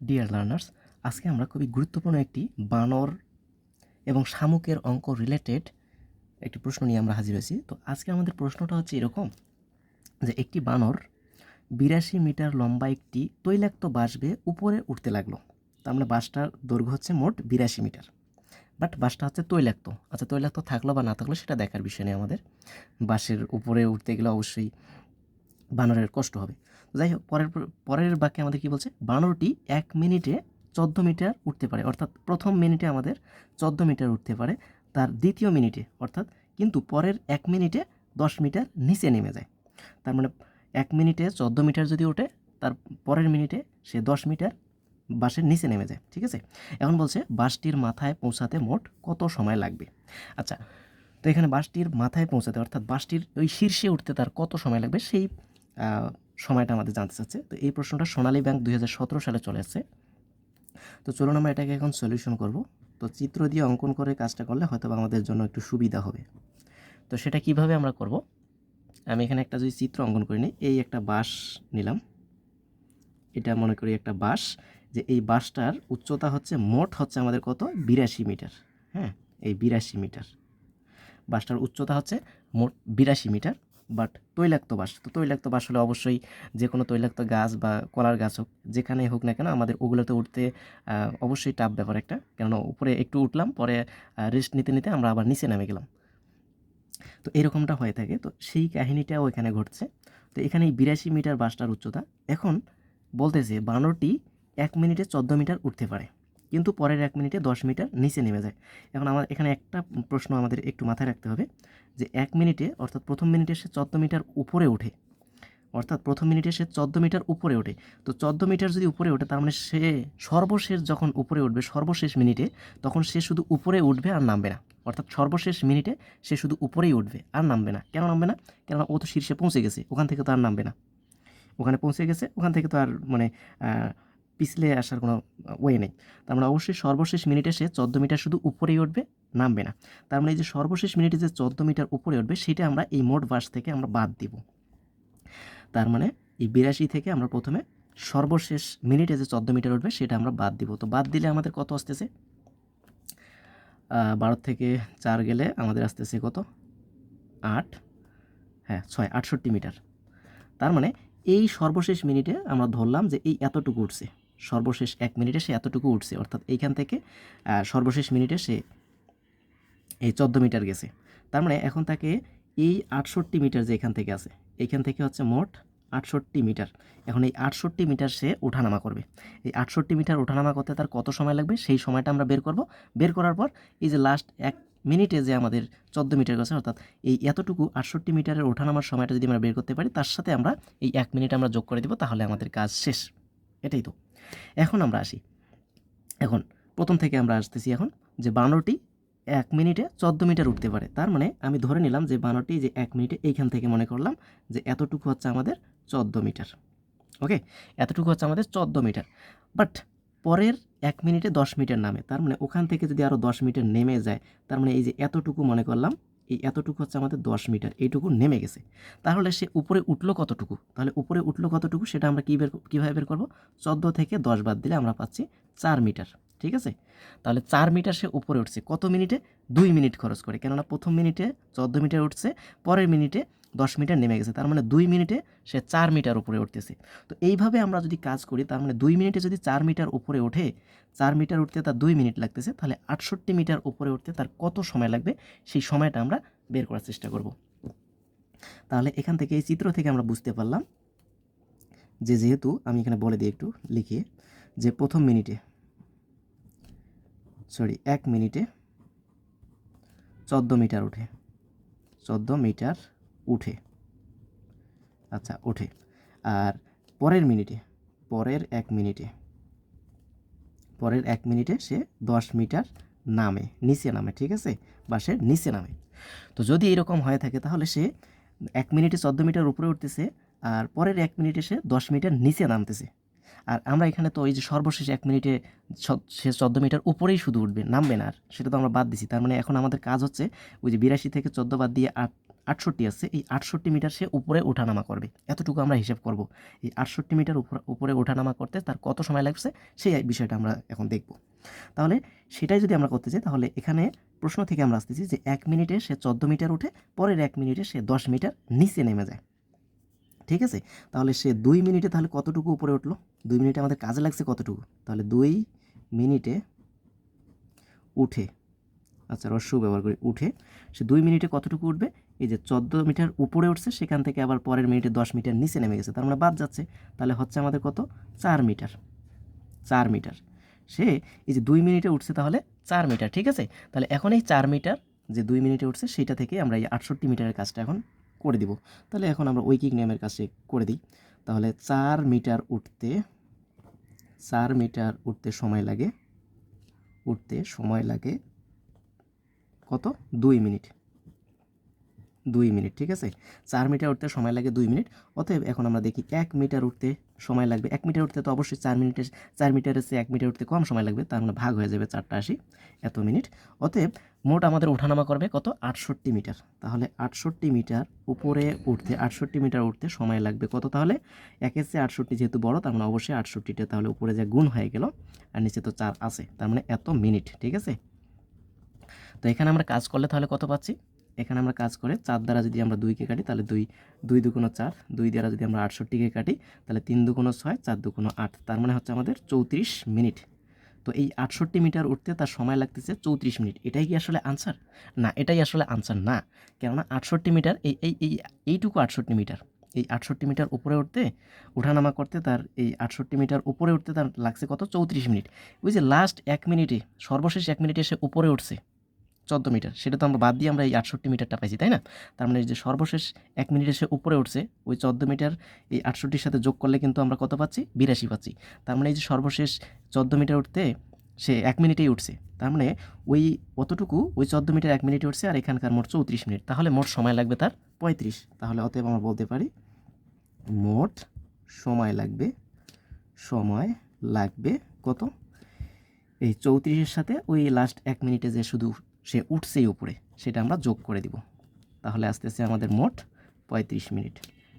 Dear learners আজকে আমরা খুবই গুরুত্বপূর্ণ একটি বানর এবং শামুকের অঙ্ক রিলেটেড একটি প্রশ্ন নিয়ে আমরা হাজির হয়েছি। তো আজকে আমাদের প্রশ্নটা হচ্ছে এরকম যে একটি বানর বিরাশি মিটার লম্বা একটি তৈলাক্ত বাঁশ উপরে উঠতে লাগল। তার মানে বাঁশটার দৈর্ঘ্য হচ্ছে মোট বিরাশি মিটার। বাট বাঁশটা হচ্ছে তৈলাক্ত। আচ্ছা তৈলাক্ত থাকল বা না থাকল সেটা দেখার বিষয় নেই আমাদের। বাঁশের উপরে উঠতে গেলে অবশ্যই বানরের কষ্ট হবে। তো যাই হোক, পরের পরের বাক্যে আমাদের কি বলছে? বানরটি এক মিনিটে চোদ্দ মিটার উঠতে পারে। অর্থাৎ প্রথম মিনিটে আমাদের চোদ্দ মিটার উঠতে পারে, তার দ্বিতীয় মিনিটে, অর্থাৎ কিন্তু পরের এক মিনিটে দশ মিটার নিচে নেমে যায়। তার মানে এক মিনিটে চোদ্দ মিটার যদি ওঠে, তার পরের মিনিটে সে দশ মিটার বাসের নিচে নেমে যায়, ঠিক আছে? এখন বলছে বাসটির মাথায় পৌঁছাতে মোট কত সময় লাগবে? আচ্ছা তো এখানে বাসটির মাথায় পৌঁছাতে, অর্থাৎ বাসটির ওই শীর্ষে উঠতে তার কত সময় লাগবে? সেই সময়টা আমাদের জানতে চাচ্ছে। তো এই প্রশ্নটা সোনালী ব্যাংক দুই হাজার সতেরো সালে চলে আসছে। তো চলুন আমরা এটাকে এখন সলিউশন করব। তো চিত্র দিয়ে অঙ্কন করে কাজটা করলে হয়তো আমাদের জন্য একটু সুবিধা হবে। তো সেটা কীভাবে আমরা করব? আমি এখানে একটা যদি চিত্র অঙ্কন করে নিই এই একটা বাঁশ নিলাম। এটা মনে করি একটা বাঁশ। যে এই বাঁশটার উচ্চতা হচ্ছে, মোট হচ্ছে আমাদের কত? বিরাশি মিটার। হ্যাঁ এই বিরাশি মিটার। বাসটার উচ্চতা হচ্ছে মোট বিরাশি মিটার। বাট তৈলাক্ত বাস। তো তৈলাক্ত বাস হলে অবশ্যই যে কোনো তৈলাক্ত গাছ বা কলার গাছ হোক যেখানে হোক না কেন আমাদের ওগুলোতে উঠতে অবশ্যই টাফ ব্যাপার একটা। কেননা উপরে একটু উঠলাম, পরে রেস্ট নিতে নিতে আমরা আবার নিচে নামে গেলাম। তো এরকমটা হয়ে থাকে। তো সেই কাহিনীটাও এখানে ঘটছে। তো এখানে এই বিরাশি মিটার বাসটার উচ্চতা এখন বলতেছে বানরটি এক মিনিটে চোদ্দ মিটার উঠতে পারে। কিন্তু পরের এক মিনিটে দশ মিটার নিচে নেমে যায়। এখন আমার এখানে একটা প্রশ্ন আমাদের একটু মাথায় রাখতে হবে যে এক মিনিটে, অর্থাৎ প্রথম মিনিটে সে চোদ্দ মিটার উপরে ওঠে, অর্থাৎ প্রথম মিনিটে সে চোদ্দ মিটার উপরে ওঠে। তো চোদ্দ মিটার যদি উপরে ওঠে, তার মানে সে সর্বশেষ যখন উপরে উঠবে, সর্বশেষ মিনিটে, তখন সে শুধু উপরে উঠবে আর নামবে না। অর্থাৎ সর্বশেষ মিনিটে সে শুধু উপরেই উঠবে আর নামবে না। কেন নামবে না? কেননা ও তো শীর্ষে পৌঁছে গেছে, ওখান থেকে তো আর নামবে না। ওখানে পৌঁছে গেছে, ওখান থেকে তো আর মানে পিছলে আসার কোনো ওয়ে নেই। তার মানে অবশ্যই সর্বশেষ মিনিটে সে চোদ্দ মিটার শুধু উপরেই উঠবে, নামবে না। তার মানে এই যে সর্বশেষ মিনিটে যে চোদ্দ মিটার উপরে উঠবে, সেটা আমরা এই মোট বাস থেকে আমরা বাদ দিব। তার মানে এই বিরাশি থেকে আমরা প্রথমে সর্বশেষ মিনিটে যে চোদ্দ মিটার উঠবে, সেটা আমরা বাদ দিব। তো বাদ দিলে আমাদের কত আসতেছে? বারো থেকে চার গেলে আমাদের আসতেছে কত? আট। হ্যাঁ ছয়, আটষট্টি মিটার। তার মানে এই সর্বশেষ মিনিটে আমরা ধরলাম যে এই এতটুকু উঠছে। সর্বশেষ এক মিনিটে সে এতটুকু উঠছে। অর্থাৎ এইখান থেকে সর্বশেষ মিনিটে সে এই চোদ্দ মিটার গেছে। তার মানে এখন তাকে এই আটষট্টি মিটার যে এখান থেকে আছে, এইখান থেকে হচ্ছে মোট আটষট্টি মিটার। এখন এই আটষট্টি মিটার সে ওঠানামা করবে। এই আটষট্টি মিটার ওঠানামা করতে তার কত সময় লাগবে, সেই সময়টা আমরা বের করব। বের করার পর এই যে লাস্ট এক মিনিটে যে আমাদের চোদ্দ মিটার গেছে, অর্থাৎ এই এতটুকু আটষট্টি মিটারের ওঠানামার সময়টা যদি আমরা বের করতে পারি, তার সাথে আমরা এই এক মিনিট আমরা যোগ করে দেবো, তাহলে আমাদের কাজ শেষ। এটাই তো। এখন আমরা আসি। এখন প্রথম থেকে আমরা আসতেছি এখন যে বানরটি এক মিনিটে চোদ্দ মিটার উঠতে পারে। তার মানে আমি ধরে নিলাম যে বানরটি যে এক মিনিটে এইখান থেকে মনে করলাম যে এতটুকু হচ্ছে আমাদের চোদ্দ মিটার। ওকে? এতটুকু হচ্ছে আমাদের চোদ্দ মিটার। বাট পরের এক মিনিটে দশ মিটার নামে। তার মানে ওখান থেকে যদি আরও দশ মিটার নেমে যায়, তার মানে এই যে এতটুকু মনে করলাম এই এতটুকু হচ্ছে আমাদের দশ মিটার, এইটুকু নেমে গেছে। তাহলে সে উপরে উঠল কতটুকু? তাহলে উপরে উঠল কতটুকু সেটা আমরা কী বের কীভাবে বের করব? চোদ্দ থেকে দশ বাদ দিলে আমরা পাচ্ছি চার মিটার, ঠিক আছে? তাহলে চার মিটার সে উপরে উঠছে। কত মিনিটে? দুই মিনিট খরচ করে। কেননা প্রথম মিনিটে চোদ্দ মিটার উঠছে, পরের মিনিটে দশ মিটার নেমে গেছে, তার মানে দুই মিনিটে সে চার মিটার উপরে উঠতেছে। তো এইভাবে আমরা যদি কাজ করি, তার মানে দুই মিনিটে যদি চার মিটার উপরে ওঠে, চার মিটার উঠতে তার দুই মিনিট লাগতেছে, তাহলে আটষট্টি মিটার উপরে উঠতে তার কত সময় লাগবে? সেই সময়টা আমরা বের করার চেষ্টা করব। তাহলে এখান থেকে এই চিত্র থেকে আমরা বুঝতে পারলাম যে যেহেতু আমি এখানে বলে দিই একটু লিখে, যে প্রথম মিনিটে সরি এক মিনিটে চোদ্দ মিটার উঠে চোদ্দ মিটার উঠে। আচ্ছা ওঠে আর পরের মিনিটে, পরের এক মিনিটে, পরের এক মিনিটে সে দশ মিটার নামে, নিচে নামে, ঠিক আছে? বা সে নিচে নামে। তো যদি এরকম হয়ে থাকে, তাহলে সে এক মিনিটে চোদ্দ মিটার উপরে উঠতেছে আর পরের এক মিনিটে সে দশ মিটার নিচে নামতেছে। আর আমরা এখানে তো ওই যে সর্বশেষ এক মিনিটে সে চোদ্দ মিটার উপরেই শুধু উঠবে, নামবে না আর, সেটা তো আমরা বাদ দিছি। তার মানে এখন আমাদের কাজ হচ্ছে ওই যে বিরাশি থেকে চোদ্দ বাদ দিয়ে আট আটষট্টি আছে, এই আটষট্টি মিটার সে উপরে ওঠানামা করবে। এতটুকু আমরা হিসেব করব। এই আটষট্টি মিটার উপরে ওঠানামা করতে তার কত সময় লাগছে, সেই বিষয়টা আমরা এখন দেখব। তাহলে সেটাই যদি আমরা করতে চাই, তাহলে এখানে প্রশ্ন থেকে আমরা আসতেছি যে এক মিনিটে সে চোদ্দ মিটার উঠে পরের এক মিনিটে সে দশ মিটার নিচে নেমে যায়। ঠিক আছে? তাহলে সে দুই মিনিটে তাহলে কতটুকু উপরে উঠল? দুই মিনিটে আমাদের কাজে লাগছে কতটুকু? তাহলে দুই মিনিটে উঠে আচ্ছা রস্য ব্যবহার করে উঠে, সে দুই মিনিটে কতটুকু উঠবে? এই যে চোদ্দ মিটার উপরে উঠছে, সেখান থেকে আবার পরের মিনিটে দশ মিটার নিচে নেমে গেছে। তার মানে বাদ যাচ্ছে। তাহলে হচ্ছে আমাদের কত? চার মিটার। চার মিটার। সে এই যে দুই মিনিটে উঠছে তাহলে চার মিটার, ঠিক আছে? তাহলে এখন এই চার মিটার যে দুই মিনিটে উঠছে, সেটা থেকে আমরা এই আটষট্টি মিটারের কাজটা এখন করে দিব। তাহলে এখন আমরা ঐকিক নিয়মের কাজটা করে দিই। তাহলে চার মিটার উঠতে, চার মিটার উঠতে সময় লাগে, উঠতে সময় লাগে কত? দুই মিনিট। দুই মিনিট, ঠিক আছে? চার মিটার উঠতে সময় লাগে দুই মিনিট। অতএব এখন আমরা দেখি এক মিটার উঠতে সময় লাগবে। এক মিটার উঠতে তো অবশ্যই চার মিনিটের, চার মিটারের চেয়ে এক মিটার উঠতে কম সময় লাগবে, তার মানে ভাগ হয়ে যাবে চারটা আশি এত মিনিট। অতএব মোট আমাদের ওঠানামা করবে কত? আটষট্টি মিটার। তাহলে আটষট্টি মিটার উপরে উঠতে, আটষট্টি মিটার উঠতে সময় লাগবে কত তাহলে? একের চেয়ে আটষট্টি যেহেতু বড়, তার মানে অবশ্যই আটষট্টিটা তাহলে উপরে যে গুণ হয়ে গেল, আর নিচে তো চার আছে, তার মানে এত মিনিট, ঠিক আছে? তো এখানে আমরা কাজ করলে তাহলে কত পাচ্ছি? এখানে আমরা কাজ করে চার দ্বারা যদি আমরা দুইকে কাটি, তাহলে দুই দুই দুগুণো চার, দুই দ্বারা যদি আমরা আটষট্টিকে কাটি, তাহলে তিন দুগুণো ছয়, চার দুগুণো আট। তার মানে হচ্ছে আমাদের চৌত্রিশ মিনিট। তো এই আটষট্টি মিটার উঠতে তার সময় লাগতেছে চৌত্রিশ মিনিট। এটাই কি আসলে আনসার না, এটাই আসলে আনসার না। কেননা আটষট্টি মিটার, এই এই এই, এইটুকু আটষট্টি মিটার। এই আটষট্টি মিটার উপরে উঠতে, ওঠানামা করতে তার এই আটষট্টি মিটার উপরে উঠতে তার লাগছে কত? চৌত্রিশ মিনিট। ওই যে লাস্ট এক মিনিটে, সর্বশেষ এক মিনিটে সে উপরে উঠছে। চোদ্দ মিটার। সেটা তো আমরা বাদ দিয়ে আমরা এই আটষট্টি মিটারটা পাইছি, তাই না? তার মানে যে সর্বশেষ এক মিনিটে সে উপরে উঠছে, ওই চোদ্দ মিটার এই আটষট্টির সাথে যোগ করলে কিন্তু আমরা কত পাচ্ছি? বিরাশি পাচ্ছি। তার মানে এই যে সর্বশেষ চোদ্দ মিটার উঠতে সে এক মিনিটেই উঠছে। তার মানে ওই অতটুকু ওই চোদ্দ মিটার এক মিনিটে উঠছে আর এখানকার মোট চৌত্রিশ মিনিট। তাহলে মোট সময় লাগবে তার পঁয়ত্রিশ। তাহলে অতএব আমরা বলতে পারি মোট সময় লাগবে সময় লাগবে কত? এই চৌত্রিশের সাথে ওই লাস্ট এক মিনিটে যে শুধু সে উঠছেই উপরে, সেটা আমরা যোগ করে দিব। তাহলে আস্তে আস্তে আমাদের মোট পঁয়ত্রিশ মিনিট।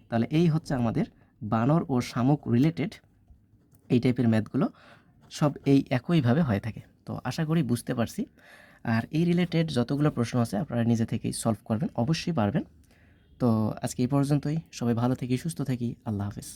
তাহলে এই হচ্ছে আমাদের বানর ও শামুক রিলেটেড এই টাইপের ম্যাথগুলো সব এই একইভাবে হয়ে থাকে। তো আশা করি বুঝতে পারছি। আর এই রিলেটেড যতগুলো প্রশ্ন আছে আপনারা নিজে থেকেই সলভ করবেন, অবশ্যই পারবেন। তো আজকে এই পর্যন্তই। সবাই ভালো থাকি সুস্থ থাকি, আল্লাহ হাফেজ।